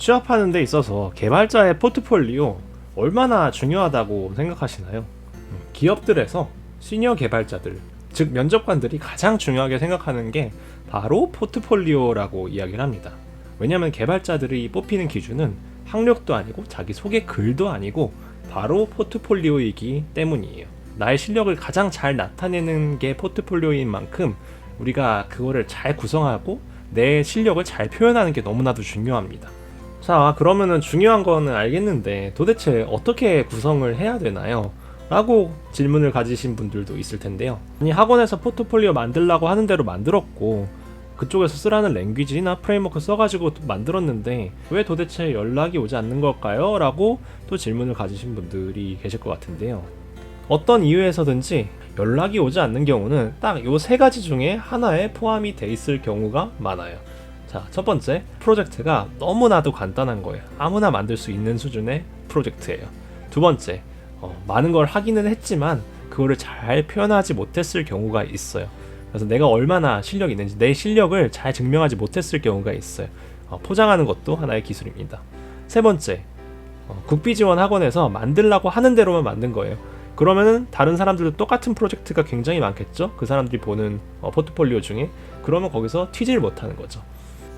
취업하는 데 있어서 개발자의 포트폴리오 얼마나 중요하다고 생각하시나요? 음, 기업들에서 시니어 개발자들, 즉 면접관들이 가장 중요하게 생각하는 게 바로 포트폴리오라고 이야기를 합니다. 왜냐하면 개발자들이 뽑히는 기준은 학력도 아니고 자기 소개 글도 아니고 바로 포트폴리오이기 때문이에요. 나의 실력을 가장 잘 나타내는 게 포트폴리오인 만큼 우리가 그거를 잘 구성하고 내 실력을 잘 표현하는 게 너무나도 중요합니다. 자, 그러면은 중요한 거는 알겠는데 도대체 어떻게 구성을 해야 되나요? 라고 질문을 가지신 분들도 있을 텐데요. 아니, 학원에서 포트폴리오 만들라고 하는 대로 만들었고, 그쪽에서 쓰라는 랭귀지나 프레임워크 써가지고 만들었는데, 왜 도대체 연락이 오지 않는 걸까요? 라고 또 질문을 가지신 분들이 계실 것 같은데요. 어떤 이유에서든지 연락이 오지 않는 경우는 딱 요 세 가지 중에 하나에 포함이 돼 있을 경우가 많아요. 자, 첫 번째, 프로젝트가 너무나도 간단한 거예요. 아무나 만들 수 있는 수준의 프로젝트예요. 두 번째, 어, 많은 걸 하기는 했지만 그거를 잘 표현하지 못했을 경우가 있어요. 그래서 내가 얼마나 실력이 있는지 내 실력을 잘 증명하지 못했을 경우가 있어요. 어, 포장하는 것도 하나의 기술입니다. 세 번째, 어, 국비 지원 학원에서 만들라고 하는 대로만 만든 거예요. 그러면은 다른 사람들도 똑같은 프로젝트가 굉장히 많겠죠? 그 사람들이 보는 어, 포트폴리오 중에 그러면 거기서 튀질 못하는 거죠.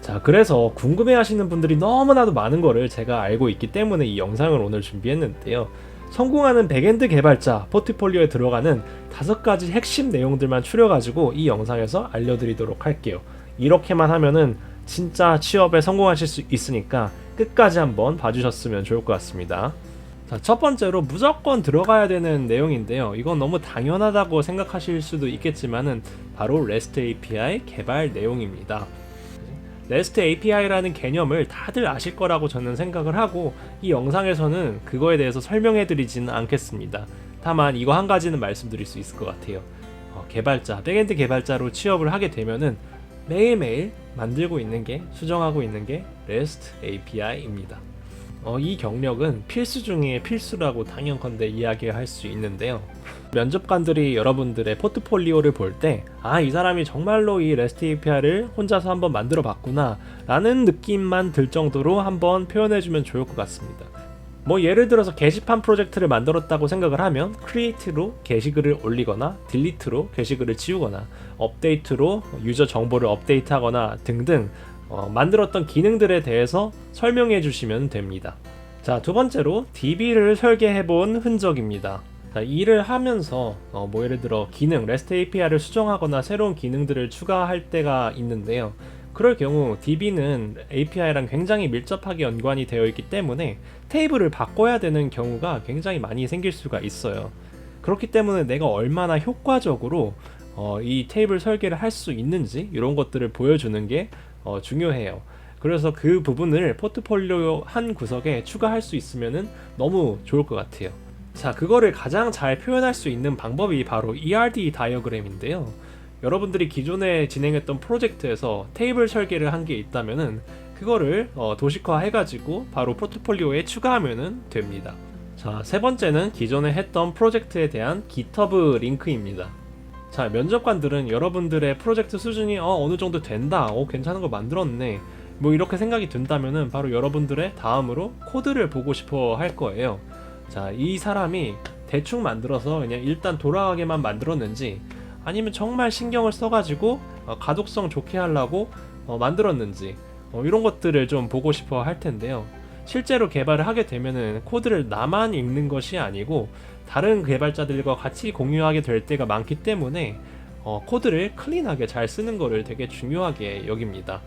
자, 그래서 궁금해 하시는 분들이 너무나도 많은 거를 제가 알고 있기 때문에 이 영상을 오늘 준비했는데요. 성공하는 백엔드 개발자 포트폴리오에 들어가는 다섯 가지 핵심 내용들만 추려가지고 이 영상에서 알려드리도록 할게요. 이렇게만 하면은 진짜 취업에 성공하실 수 있으니까 끝까지 한번 봐주셨으면 좋을 것 같습니다. 자, 첫 번째로 무조건 들어가야 되는 내용인데요. 이건 너무 당연하다고 생각하실 수도 있겠지만은 바로 REST API 개발 내용입니다. REST API라는 개념을 다들 아실 거라고 저는 생각을 하고 이 영상에서는 그거에 대해서 설명해 드리지는 않겠습니다. 다만 이거 한 가지는 말씀드릴 수 있을 것 같아요. 어, 개발자, 백엔드 개발자로 취업을 하게 되면은 매일매일 만들고 있는 게 수정하고 있는 게 REST API입니다. 어, 이 경력은 필수 중에 필수라고 당연컨대 이야기할 수 있는데요. 면접관들이 여러분들의 포트폴리오를 볼 때, 아, 이 사람이 정말로 이 REST API를 혼자서 한번 만들어 봤구나, 라는 느낌만 들 정도로 한번 표현해 주면 좋을 것 같습니다. 뭐 예를 들어서 게시판 프로젝트를 만들었다고 생각을 하면 크리에이트로 게시글을 올리거나 딜리트로 게시글을 지우거나 업데이트로 유저 정보를 업데이트하거나 등등 어, 만들었던 기능들에 대해서 설명해 주시면 됩니다. 자, 두 번째로 DB를 설계해 본 흔적입니다. 자, 일을 하면서 어, 뭐 예를 들어 기능, REST API를 수정하거나 새로운 기능들을 추가할 때가 있는데요. 그럴 경우 DB는 API랑 굉장히 밀접하게 연관이 되어 있기 때문에 테이블을 바꿔야 되는 경우가 굉장히 많이 생길 수가 있어요. 그렇기 때문에 내가 얼마나 효과적으로 어, 이 테이블 설계를 할 수 있는지 이런 것들을 보여주는 게 어, 중요해요. 그래서 그 부분을 포트폴리오 한 구석에 추가할 수 있으면 너무 좋을 것 같아요. 자, 그거를 가장 잘 표현할 수 있는 방법이 바로 ERD 다이어그램인데요. 여러분들이 기존에 진행했던 프로젝트에서 테이블 설계를 한 게 있다면은 그거를 어, 도식화 해가지고 바로 포트폴리오에 추가하면 됩니다. 자, 세 번째는 기존에 했던 프로젝트에 대한 GitHub 링크입니다. 자, 면접관들은 여러분들의 프로젝트 수준이 어, 어느 정도 된다, 어, 괜찮은 거 만들었네, 뭐 이렇게 생각이 든다면은 바로 여러분들의 다음으로 코드를 보고 싶어 할 거예요. 자, 이 사람이 대충 만들어서 그냥 일단 돌아가게만 만들었는지 아니면 정말 신경을 써가지고 어, 가독성 좋게 하려고 어, 만들었는지 어, 이런 것들을 좀 보고 싶어 할 텐데요. 실제로 개발을 하게 되면은 코드를 나만 읽는 것이 아니고 다른 개발자들과 같이 공유하게 될 때가 많기 때문에 어, 코드를 클린하게 잘 쓰는 거를 되게 중요하게 여깁니다.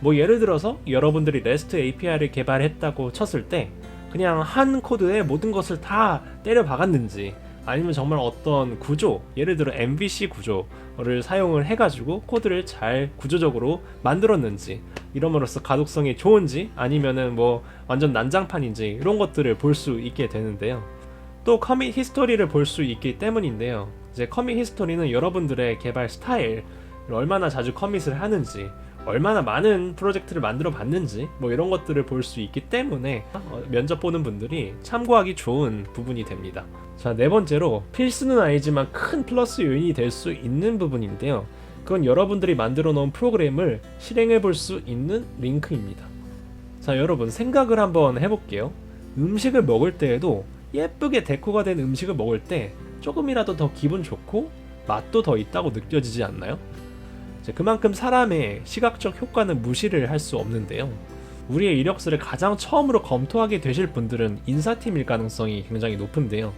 뭐 예를 들어서 여러분들이 REST API를 개발했다고 쳤을 때 그냥 한 코드에 모든 것을 다 때려 박았는지 아니면 정말 어떤 구조, 예를 들어 MVC 구조를 사용을 해가지고 코드를 잘 구조적으로 만들었는지 이러므로써 가독성이 좋은지 아니면은 뭐 완전 난장판인지 이런 것들을 볼 수 있게 되는데요. 또 커밋 히스토리를 볼 수 있기 때문인데요. 이제 커밋 히스토리는 여러분들의 개발 스타일, 얼마나 자주 커밋을 하는지, 얼마나 많은 프로젝트를 만들어 봤는지 뭐 이런 것들을 볼 수 있기 때문에 어, 면접 보는 분들이 참고하기 좋은 부분이 됩니다. 자, 네 번째로 필수는 아니지만 큰 플러스 요인이 될 수 있는 부분인데요. 그건 여러분들이 만들어 놓은 프로그램을 실행해 볼 수 있는 링크입니다. 자, 여러분 생각을 한번 해볼게요. 음식을 먹을 때에도 예쁘게 데코가 된 음식을 먹을 때 조금이라도 더 기분 좋고 맛도 더 있다고 느껴지지 않나요? 그만큼 사람의 시각적 효과는 무시를 할 수 없는데요. 우리의 이력서를 가장 처음으로 검토하게 되실 분들은 인사팀일 가능성이 굉장히 높은데요.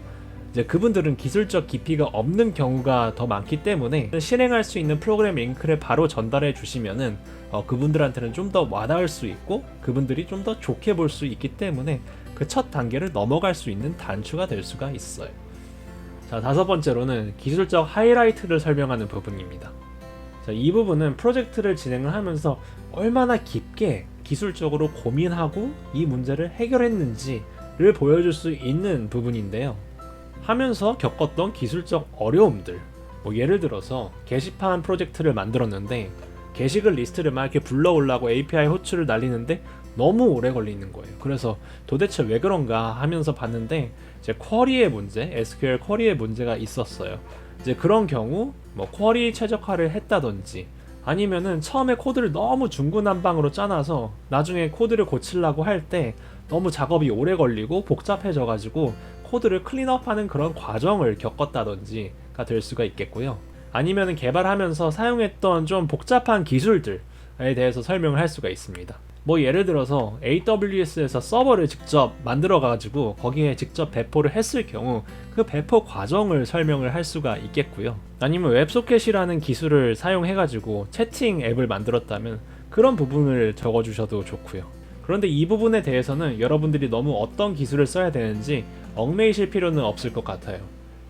이제 그분들은 기술적 깊이가 없는 경우가 더 많기 때문에 실행할 수 있는 프로그램 링크를 바로 전달해 주시면은 어, 그분들한테는 좀 더 와닿을 수 있고 그분들이 좀 더 좋게 볼 수 있기 때문에 그 첫 단계를 넘어갈 수 있는 단추가 될 수가 있어요. 자, 다섯 번째로는 기술적 하이라이트를 설명하는 부분입니다. 자, 이 부분은 프로젝트를 진행을 하면서 얼마나 깊게 기술적으로 고민하고 이 문제를 해결했는지를 보여줄 수 있는 부분인데요. 하면서 겪었던 기술적 어려움들. 뭐 예를 들어서 게시판 프로젝트를 만들었는데 게시글 리스트를 막 이렇게 불러오려고 API 호출을 날리는데 너무 오래 걸리는 거예요. 그래서 도대체 왜 그런가 하면서 봤는데 이제 쿼리의 문제, SQL 쿼리의 문제가 있었어요. 이제 그런 경우 뭐 쿼리 최적화를 했다든지 아니면은 처음에 코드를 너무 중구난방으로 짜놔서 나중에 코드를 고치려고 할 때 너무 작업이 오래 걸리고 복잡해져 가지고 코드를 클린업하는 그런 과정을 겪었다든지가 될 수가 있겠고요. 아니면은 개발하면서 사용했던 좀 복잡한 기술들에 대해서 설명을 할 수가 있습니다. 뭐 예를 들어서 AWS에서 서버를 직접 만들어 가지고 거기에 직접 배포를 했을 경우 그 배포 과정을 설명을 할 수가 있겠고요. 아니면 웹소켓이라는 기술을 사용해 가지고 채팅 앱을 만들었다면 그런 부분을 적어 주셔도 좋고요. 그런데 이 부분에 대해서는 여러분들이 너무 어떤 기술을 써야 되는지 얽매이실 필요는 없을 것 같아요.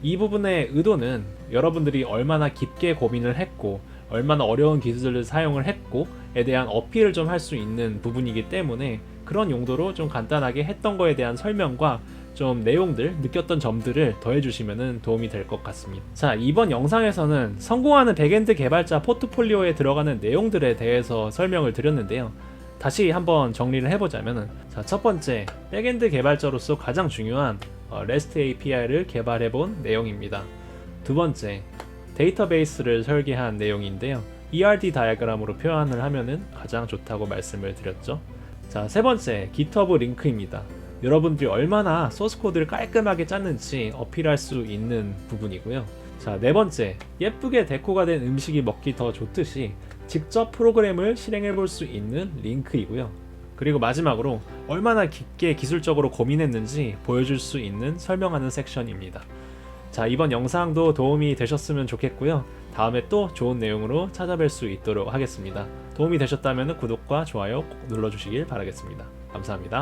이 부분의 의도는 여러분들이 얼마나 깊게 고민을 했고 얼마나 어려운 기술을 사용을 했고에 대한 어필을 좀 할 수 있는 부분이기 때문에 그런 용도로 좀 간단하게 했던 거에 대한 설명과 좀 내용들, 느꼈던 점들을 더해주시면 도움이 될 것 같습니다. 자, 이번 영상에서는 성공하는 백엔드 개발자 포트폴리오에 들어가는 내용들에 대해서 설명을 드렸는데요. 다시 한번 정리를 해보자면, 자, 첫 번째, 백엔드 개발자로서 가장 중요한 어, REST API를 개발해본 내용입니다. 두 번째, 데이터베이스를 설계한 내용인데요. ERD 다이아그램으로 표현을 하면은 가장 좋다고 말씀을 드렸죠. 자, 세 번째, GitHub 링크입니다. 여러분들이 얼마나 소스 코드를 깔끔하게 짰는지 어필할 수 있는 부분이고요. 자, 네 번째, 예쁘게 데코가 된 음식이 먹기 더 좋듯이 직접 프로그램을 실행해 볼 수 있는 링크이고요. 그리고 마지막으로 얼마나 깊게 기술적으로 고민했는지 보여줄 수 있는 설명하는 섹션입니다. 자, 이번 영상도 도움이 되셨으면 좋겠고요. 다음에 또 좋은 내용으로 찾아뵐 수 있도록 하겠습니다. 도움이 되셨다면 구독과 좋아요 꼭 눌러주시길 바라겠습니다. 감사합니다.